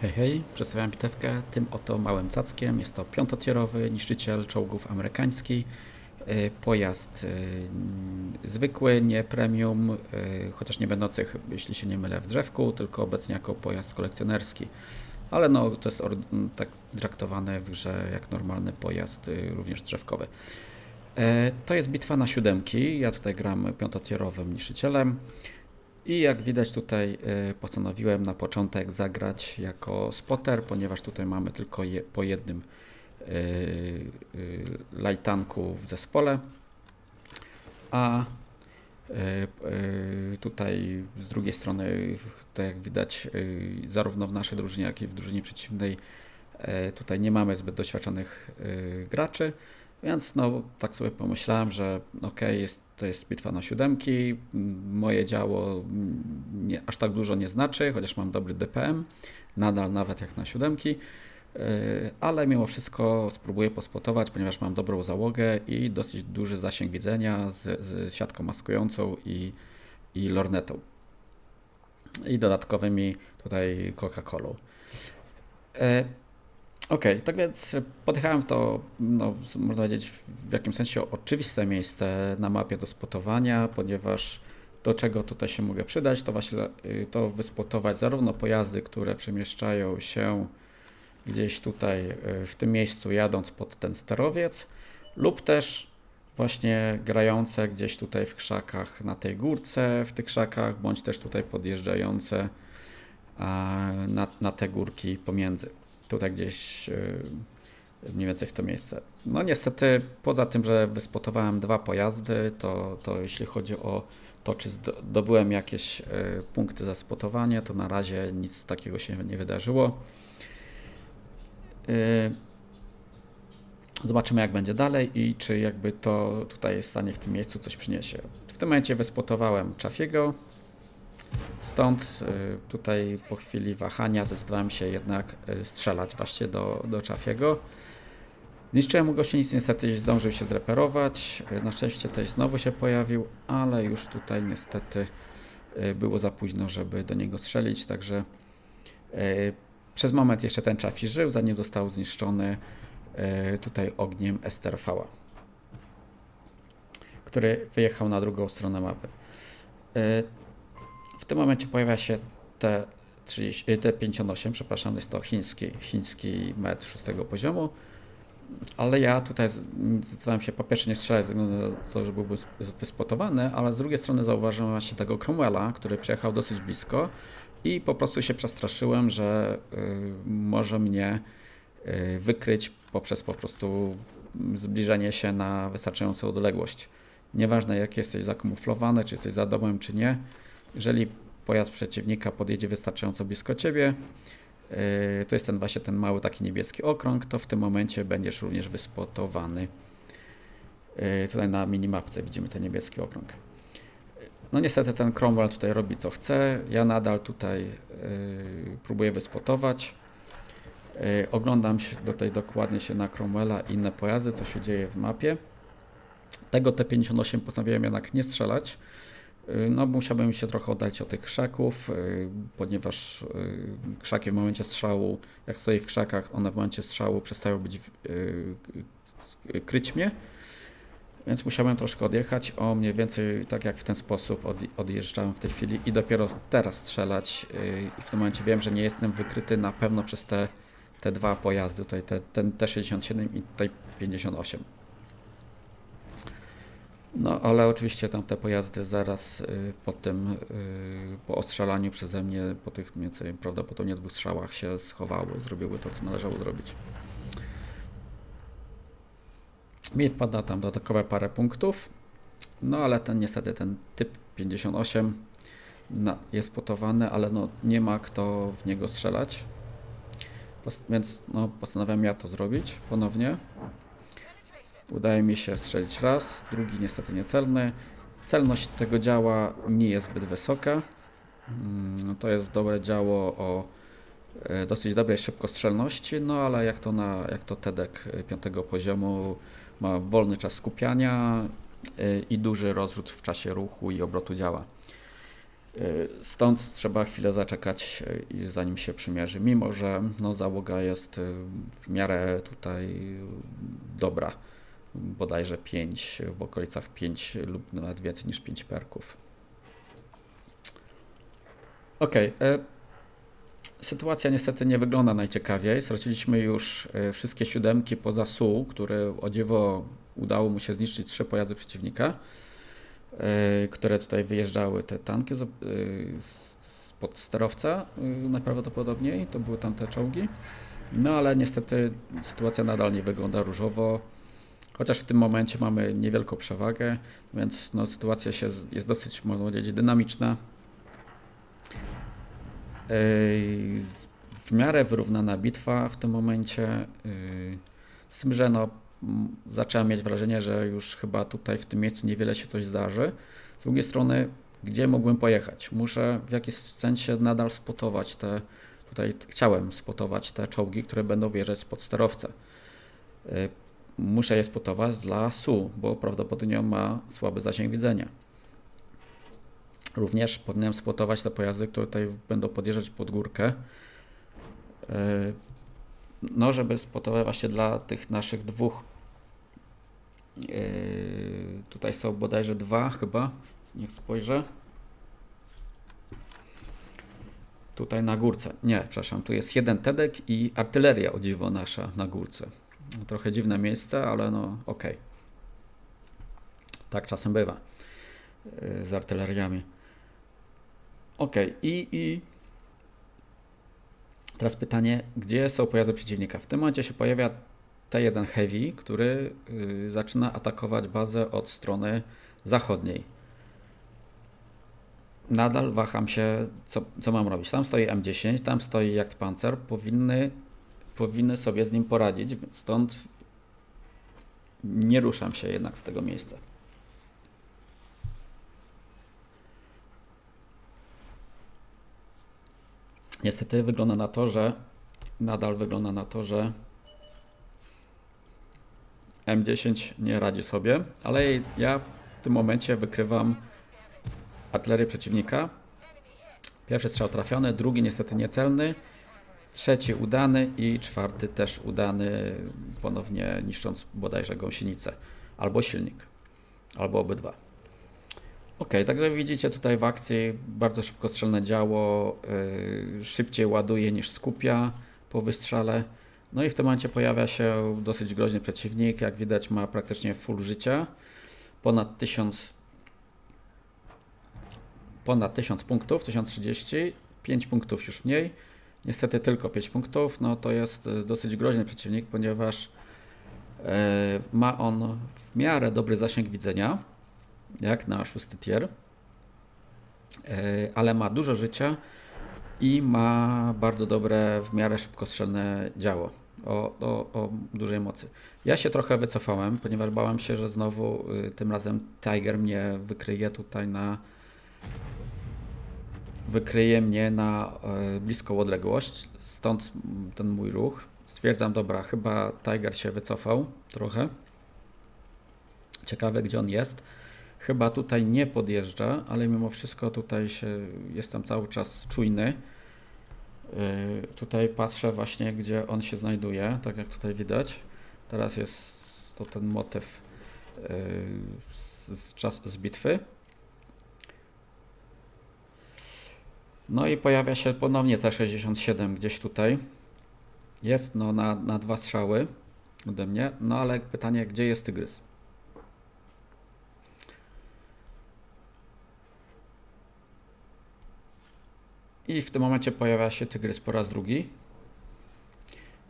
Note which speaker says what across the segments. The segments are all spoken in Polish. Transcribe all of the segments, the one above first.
Speaker 1: Hej, hej, przedstawiam bitewkę tym oto małym cackiem. Jest to piątotierowy niszczyciel czołgów amerykański. Y, Pojazd y, zwykły, nie premium, y, chociaż nie będący, jeśli się nie mylę, w drzewku, tylko obecnie jako pojazd kolekcjonerski. Ale no, to jest tak traktowane w grze jak normalny pojazd, również drzewkowy. To jest bitwa na siódemki. Ja tutaj gram piątotierowym niszczycielem. I jak widać tutaj e, postanowiłem na początek zagrać jako spotter, ponieważ tutaj mamy tylko je, po jednym e, e, lajtanku w zespole. A tutaj z drugiej strony, tak jak widać, zarówno w naszej drużynie, jak i w drużynie przeciwnej, tutaj nie mamy zbyt doświadczonych graczy. Więc no, tak sobie pomyślałem, że okej, jest, to jest bitwa na siódemki. Moje działo nie, aż tak dużo nie znaczy, chociaż mam dobry DPM, nadal nawet jak na siódemki. Yy, Ale mimo wszystko spróbuję pospotować, ponieważ mam dobrą załogę i dosyć duży zasięg widzenia z, z siatką maskującą i, i lornetą. I dodatkowymi tutaj Coca-Colą. Okej, tak więc podjechałem w to, no, można powiedzieć, w jakimś sensie oczywiste miejsce na mapie do spotowania, ponieważ do czego tutaj się mogę przydać, to właśnie y, to wyspotować zarówno pojazdy, które przemieszczają się gdzieś tutaj y, w tym miejscu, jadąc pod ten sterowiec, lub też właśnie grające gdzieś tutaj w krzakach na tej górce, w tych krzakach, bądź też tutaj podjeżdżające na, na te górki pomiędzy tutaj gdzieś yy, mniej więcej w to miejsce. No niestety, poza tym, że wyspotowałem dwa pojazdy, to, to jeśli chodzi o to, czy zdobyłem jakieś yy, punkty za spotowanie, to na razie nic takiego się nie wydarzyło. Yy, Zobaczymy, jak będzie dalej i czy jakby to tutaj stanie w tym miejscu coś przyniesie. W tym momencie wyspotowałem Chafiego, Stąd y, tutaj po chwili wahania zdecydowałem się jednak y, strzelać właśnie do, do Chafiego. Zniszczyłem mu gościnic, niestety zdążył się zreperować. Y, Na szczęście też znowu się pojawił, ale już tutaj niestety było za późno, żeby do niego strzelić, także przez moment jeszcze ten Chafi żył, zanim został zniszczony tutaj ogniem STRV, który wyjechał na drugą stronę mapy. W tym momencie pojawia się T30, y, T58, przepraszam, jest to chiński, chiński med szóstego poziomu, ale ja tutaj zdecydowałem się po pierwsze nie strzelać ze względu na to, że byłby wyspotowany, ale z drugiej strony zauważyłem właśnie tego Cromwella, który przyjechał dosyć blisko i po prostu się przestraszyłem, że y, może mnie y, wykryć poprzez po prostu zbliżenie się na wystarczającą odległość. Nieważne jak jesteś zakamuflowany, czy jesteś za domem, czy nie, jeżeli pojazd przeciwnika podjedzie wystarczająco blisko ciebie, yy, to jest ten właśnie ten mały taki niebieski okrąg, to w tym momencie będziesz również wyspotowany. Yy, Tutaj na minimapce widzimy ten niebieski okrąg. No niestety ten Cromwell tutaj robi co chce. Ja nadal tutaj yy, próbuję wyspotować. Oglądam się tutaj dokładnie się na Cromwella i inne pojazdy, co się dzieje w mapie. Tego T58 postanowiłem jednak nie strzelać. Y, No, musiałbym się trochę oddalić od tych krzaków, y, ponieważ y, krzaki w momencie strzału, jak stoję w krzakach, one w momencie strzału przestają być kryć mnie. Więc musiałem troszkę odjechać, o mniej więcej tak jak w ten sposób od, odjeżdżałem w tej chwili i dopiero teraz strzelać. I w tym momencie wiem, że nie jestem wykryty na pewno przez te, te dwa pojazdy, tutaj te, ten T67 i tutaj 58. No, ale oczywiście tam te pojazdy zaraz y, po tym, y, po ostrzelaniu przeze mnie, po tych więcej prawdopodobnie dwóch strzałach się schowały, zrobiły to, co należało zrobić. Mi wpada tam dodatkowe parę punktów, no ale ten niestety ten typ 58 na, jest potowany, ale no nie ma kto w niego strzelać. Więc no, postanawiam ja to zrobić ponownie. Udaje mi się strzelić raz, drugi niestety niecelny. Celność tego działa nie jest zbyt wysoka. Mm, To jest dobre działo o e, dosyć dobrej szybkostrzelności, no ale jak to, na, jak to TEDek e, piątego poziomu ma wolny czas skupiania e, i duży rozrzut w czasie ruchu i obrotu działa. Stąd trzeba chwilę zaczekać, zanim się przymierzy, mimo że no, załoga jest w miarę tutaj dobra. Bodajże 5, w okolicach 5 lub nawet więcej niż 5 perków. Okej. y, Sytuacja niestety nie wygląda najciekawiej. Straciliśmy już y, wszystkie siódemki poza Su, który o dziwo udało mu się zniszczyć trzy pojazdy przeciwnika y, które tutaj wyjeżdżały, te tanki spod sterowca najprawdopodobniej, to były tamte czołgi. No ale niestety sytuacja nadal nie wygląda różowo, chociaż w tym momencie mamy niewielką przewagę, więc no, sytuacja się jest dosyć, można powiedzieć, dynamiczna. W miarę wyrównana bitwa w tym momencie, z tym, że no, zacząłem mieć wrażenie, że już chyba tutaj w tym miejscu niewiele się coś zdarzy. Z drugiej strony, gdzie mógłbym pojechać? Muszę w jakiś sensie nadal spotować te, tutaj chciałem spotować te czołgi, które będą wjeżdżać spod sterowca. Muszę je spotować dla SU, bo prawdopodobnie on ma słaby zasięg widzenia. Również powinienem spotować te pojazdy, które tutaj będą podjeżdżać pod górkę. Y, No, żeby spotować właśnie dla tych naszych dwóch. Yy, tutaj są bodajże dwa chyba. Niech spojrzę. Tutaj na górce. Nie, przepraszam, tu jest jeden Tedek i artyleria o dziwo nasza na górce. Trochę dziwne miejsce, ale no okej. Tak czasem bywa yy, z artyleriami. Okej, i, i Teraz pytanie, gdzie są pojazdy przeciwnika? W tym momencie się pojawia T1 Heavy, który y, zaczyna atakować bazę od strony zachodniej. Nadal waham się, co, co mam robić. Tam stoi M10, tam stoi Jagdpanzer. Powinny, powinny sobie z nim poradzić, stąd nie ruszam się jednak z tego miejsca. Niestety wygląda na to, że nadal wygląda na to, że M10 nie radzi sobie, ale ja w tym momencie wykrywam artylerię przeciwnika. Pierwszy strzał trafiony, drugi niestety niecelny, trzeci udany i czwarty też udany, ponownie niszcząc bodajże gąsienicę albo silnik, albo obydwa. Ok, także widzicie tutaj w akcji bardzo szybko strzelne działo, yy, szybciej ładuje niż skupia po wystrzale. No i w tym momencie pojawia się dosyć groźny przeciwnik. Jak widać ma praktycznie full życia. Ponad 1000 ponad 1000 punktów, 1030, 5 punktów już mniej. Niestety tylko 5 punktów. No to jest y, dosyć groźny przeciwnik, ponieważ yy, ma on w miarę dobry zasięg widzenia jak na szósty tier, e, ale ma dużo życia i ma bardzo dobre, w miarę szybkostrzelne działo o, o, o dużej mocy. Ja się trochę wycofałem, ponieważ bałem się, że znowu y, tym razem Tiger mnie wykryje tutaj na wykryje mnie na e, bliską odległość, stąd ten mój ruch. Stwierdzam, dobra, chyba Tiger się wycofał trochę. Ciekawe, gdzie on jest. Chyba tutaj nie podjeżdża, ale mimo wszystko tutaj się jestem cały czas czujny. Yy, tutaj patrzę właśnie, gdzie on się znajduje, tak jak tutaj widać. Teraz jest to ten motyw yy, z, z, czas, z bitwy. No i pojawia się ponownie T67 gdzieś tutaj. Jest no na, na dwa strzały ode mnie. No ale pytanie, gdzie jest tygrys? I w tym momencie pojawia się tygrys po raz drugi.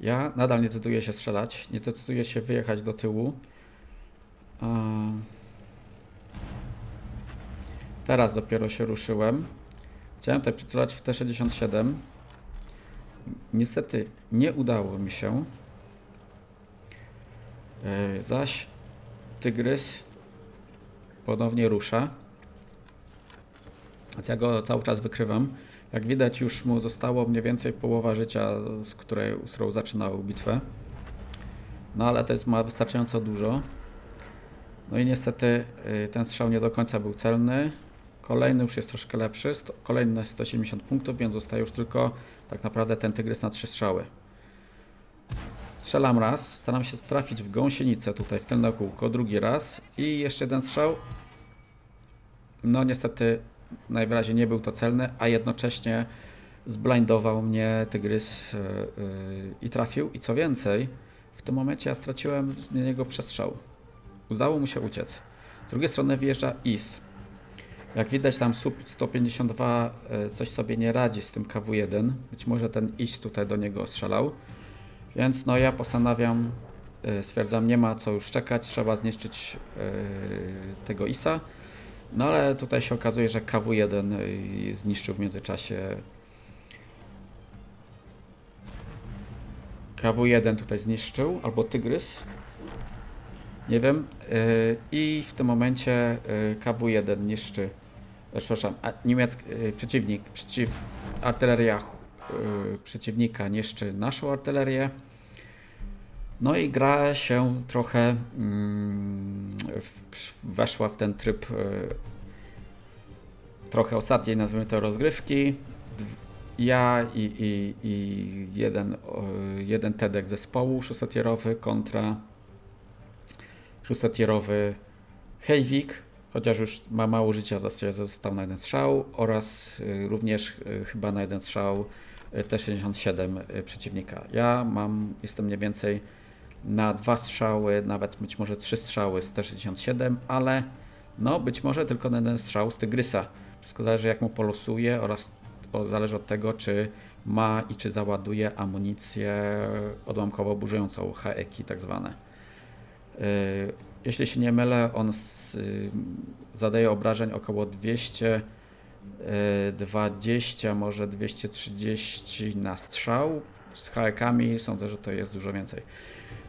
Speaker 1: Ja nadal nie decyduję się strzelać, nie decyduję się wyjechać do tyłu. Teraz dopiero się ruszyłem. Chciałem tutaj przycelać w T67. Niestety nie udało mi się. Yy, Zaś tygrys ponownie rusza. Więc ja go cały czas wykrywam. Jak widać, już mu zostało mniej więcej połowa życia, z której, z którą zaczynał bitwę. No ale to jest ma wystarczająco dużo. No i niestety y, ten strzał nie do końca był celny. Kolejny już jest troszkę lepszy, kolejny 170 punktów, więc zostaje już tylko tak naprawdę ten tygrys na trzy strzały. Strzelam raz, staram się trafić w gąsienicę tutaj w tylne kółko, drugi raz i jeszcze jeden strzał. No niestety najwyraźniej nie był to celny, a jednocześnie zblindował mnie tygrys yy, yy, i trafił. I co więcej, w tym momencie ja straciłem z niego przestrzał. Udało mu się uciec. Z drugiej strony wjeżdża IS. Jak widać tam SUP 152 yy, coś sobie nie radzi z tym KW1. Być może ten IS tutaj do niego strzelał. Więc no ja postanawiam, yy, stwierdzam, nie ma co już czekać, trzeba zniszczyć yy, tego ISA. No ale tutaj się okazuje, że KW1 yy, zniszczył w międzyczasie KW1 tutaj zniszczył, albo Tygrys. Nie wiem. I w tym momencie yy, KW1 niszczy, e, przepraszam, niemiecki yy, przeciwnik, przeciw artyleria yy, przeciwnika niszczy naszą artylerię. No i gra się trochę mm, weszła w ten tryb yy, trochę ostatniej, nazwijmy to, rozgrywki. Ja i, i, i jeden, jeden TEDek zespołu szóstotierowy kontra szóstotierowy Hejwik, chociaż już ma mało życia, został na jeden strzał oraz y, również y, chyba na jeden strzał y, T-67 przeciwnika. Ja mam, jestem mniej więcej na dwa strzały, nawet być może trzy strzały z T-67, ale no być może tylko na jeden strzał z Tygrysa. Wszystko zależy jak mu polosuje oraz bo zależy od tego, czy ma i czy załaduje amunicję odłamkowo burzującą, HEKI tak zwane. Jeśli się nie mylę, on zadaje obrażeń około 220, może 230 na strzał. Z HEKami sądzę, że to jest dużo więcej.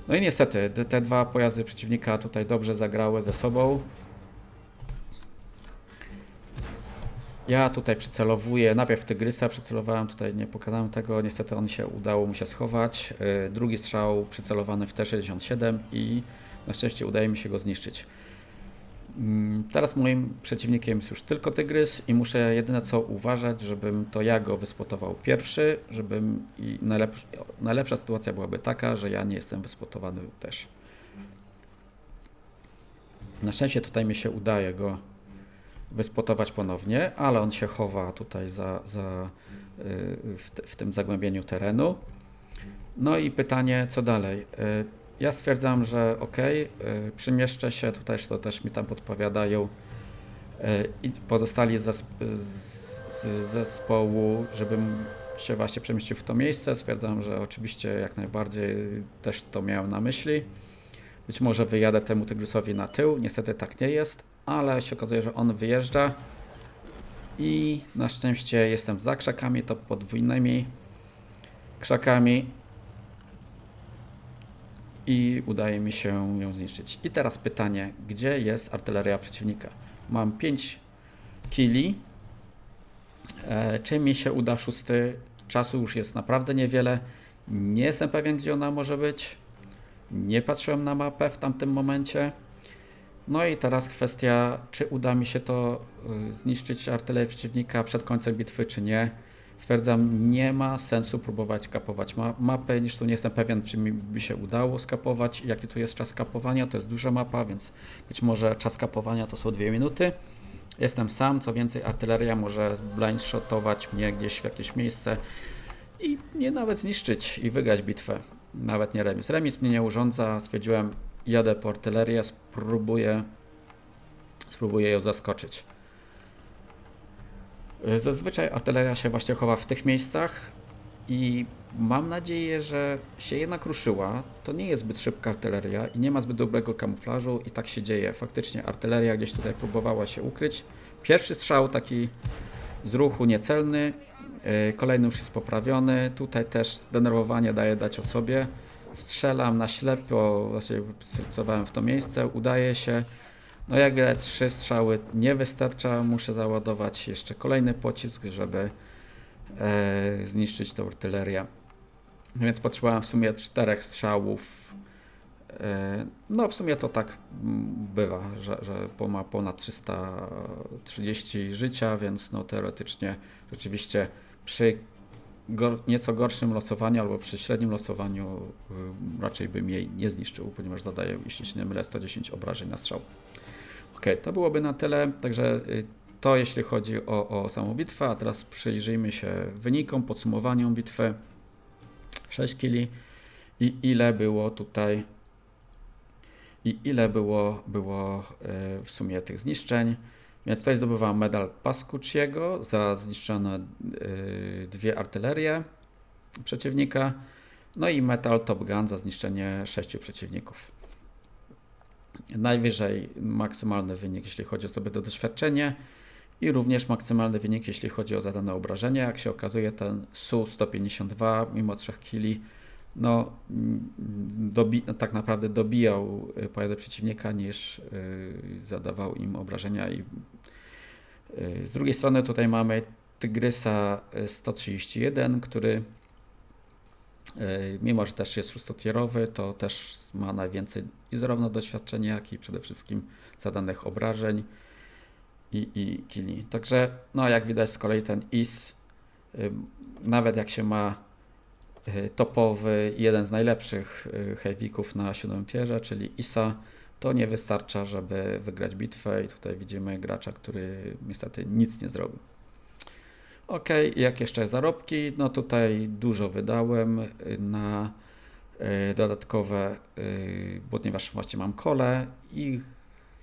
Speaker 1: No i niestety, te dwa pojazdy przeciwnika tutaj dobrze zagrały ze sobą. Ja tutaj przycelowuję, najpierw Tygrysa przycelowałem, tutaj nie pokazałem tego, niestety on się udało mu się schować. Drugi strzał przycelowany w T-67 i na szczęście udaje mi się go zniszczyć. Yy, teraz moim przeciwnikiem jest już tylko Tygrys i muszę jedyne co uważać, żebym to ja go wyspotował pierwszy, żebym i najlepsza, najlepsza sytuacja byłaby taka, że ja nie jestem wyspotowany też. Na szczęście tutaj mi się udaje go wyspotować ponownie, ale on się chowa tutaj za, za, y, w, w, tym zagłębieniu terenu. No i pytanie, co dalej? Ja stwierdzam, że ok, przymieszczę się, tutaj to też mi tam podpowiadają y, i pozostali z zespołu, żebym się właśnie przemieścił w to miejsce. Stwierdzam, że oczywiście jak najbardziej też to miałem na myśli. Być może wyjadę temu tygrysowi na tył, niestety tak nie jest, ale się okazuje, że on wyjeżdża i na szczęście jestem za krzakami, to podwójnymi krzakami i udaje mi się ją zniszczyć. I teraz pytanie, gdzie jest artyleria przeciwnika? Mam 5 kili. E, czy mi się uda szósty? Czasu już jest naprawdę niewiele. Nie jestem pewien, gdzie ona może być. Nie patrzyłem na mapę w tamtym momencie. No i teraz kwestia, czy uda mi się to y, zniszczyć artylerię przeciwnika przed końcem bitwy, czy nie. Stwierdzam, nie ma sensu próbować kapować ma mapy, niż tu nie jestem pewien, czy mi by się udało skapować, jaki tu jest czas kapowania, to jest duża mapa, więc być może czas kapowania to są dwie minuty. Jestem sam, co więcej artyleria może blind shotować mnie gdzieś w jakieś miejsce i mnie nawet zniszczyć i wygrać bitwę. Nawet nie remis. Remis mnie nie urządza, stwierdziłem, jadę po artylerię, spróbuję, spróbuję ją zaskoczyć. Zazwyczaj artyleria się właśnie chowa w tych miejscach i mam nadzieję, że się jednak ruszyła. To nie jest zbyt szybka artyleria i nie ma zbyt dobrego kamuflażu i tak się dzieje. Faktycznie artyleria gdzieś tutaj próbowała się ukryć. Pierwszy strzał taki z ruchu niecelny, e, kolejny już jest poprawiony. Tutaj też zdenerwowanie daje dać o sobie strzelam na ślepo, właśnie strzelałem w to miejsce, udaje się. No jak widać trzy strzały nie wystarcza, muszę załadować jeszcze kolejny pocisk, żeby e, zniszczyć tę artylerię. Więc potrzebowałem w sumie czterech strzałów E, No, w sumie to tak mm, bywa, że, że ma ponad 330 życia, więc no, teoretycznie rzeczywiście przy gor- nieco gorszym losowaniu albo przy średnim losowaniu y, raczej bym jej nie zniszczył, ponieważ zadaje, jeśli się nie mylę, 110 obrażeń na strzał. Ok, to byłoby na tyle. Także y, to jeśli chodzi o, o samą bitwę, a teraz przyjrzyjmy się wynikom, podsumowaniom bitwy. 6 kili i ile było tutaj i ile było, było y, w sumie tych zniszczeń. Więc tutaj zdobywam medal Pascucciego za zniszczone y, dwie artylerie przeciwnika. No i metal Top Gun za zniszczenie sześciu przeciwników. Najwyżej maksymalny wynik, jeśli chodzi o zdobyte doświadczenie i również maksymalny wynik, jeśli chodzi o zadane obrażenia. Jak się okazuje, ten Su-152 mimo 3 kili no, mm, dobi, tak naprawdę dobijał y, pojazdy przeciwnika niż y, zadawał im obrażenia i y, z drugiej strony tutaj mamy Tygrysa y, 131, który y, mimo, że też jest szóstotierowy, to też ma najwięcej i zarówno doświadczenia, jak i przede wszystkim zadanych obrażeń i, i kili. Także, no jak widać z kolei ten IS, y, nawet jak się ma y, topowy, jeden z najlepszych y, heavyków na siódmym tierze, czyli ISA, to nie wystarcza, żeby wygrać bitwę i tutaj widzimy gracza, który niestety nic nie zrobił. Ok, jak jeszcze zarobki, no tutaj dużo wydałem y, na y, dodatkowe, y, ponieważ właśnie mam kole i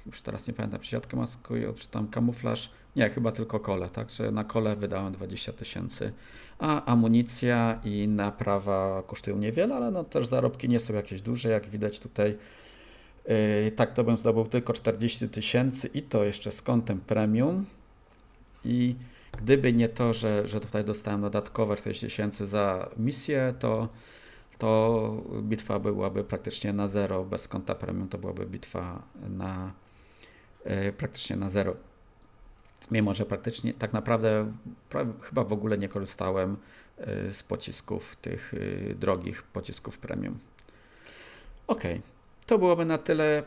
Speaker 1: już teraz nie pamiętam, przysiadkę maskuję, czy tam kamuflaż, nie, chyba tylko kole, także na kole wydałem 20 tysięcy, a amunicja i naprawa kosztują niewiele, ale no też zarobki nie są jakieś duże, jak widać tutaj. Yy, tak, to bym zdobył tylko 40 tysięcy i to jeszcze z kontem premium. I gdyby nie to, że, że tutaj dostałem dodatkowe 40 tysięcy za misję, to, to bitwa byłaby praktycznie na zero. Bez konta premium to byłaby bitwa na yy, praktycznie na zero. Mimo, że praktycznie tak naprawdę pra- chyba w ogóle nie korzystałem yy, z pocisków tych yy, drogich pocisków premium. Okej. To byłoby na tyle.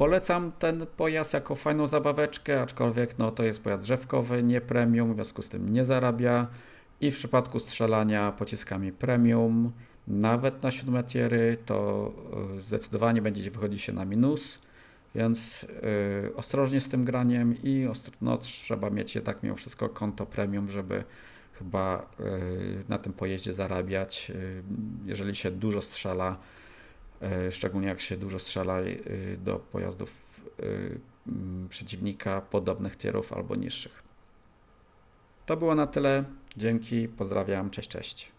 Speaker 1: Polecam ten pojazd jako fajną zabaweczkę, aczkolwiek no, to jest pojazd drzewkowy, nie premium, w związku z tym nie zarabia. I w przypadku strzelania pociskami premium, nawet na siódme tiery, to y, zdecydowanie będziecie wychodzić się na minus. Więc y, ostrożnie z tym graniem i no, trzeba mieć jednak mimo wszystko konto premium, żeby chyba y, na tym pojeździe zarabiać. Y, jeżeli się dużo strzela, E, szczególnie jak się dużo strzela y, do pojazdów mm, przeciwnika podobnych tierów albo niższych. To było na tyle. Dzięki, pozdrawiam, cześć, cześć.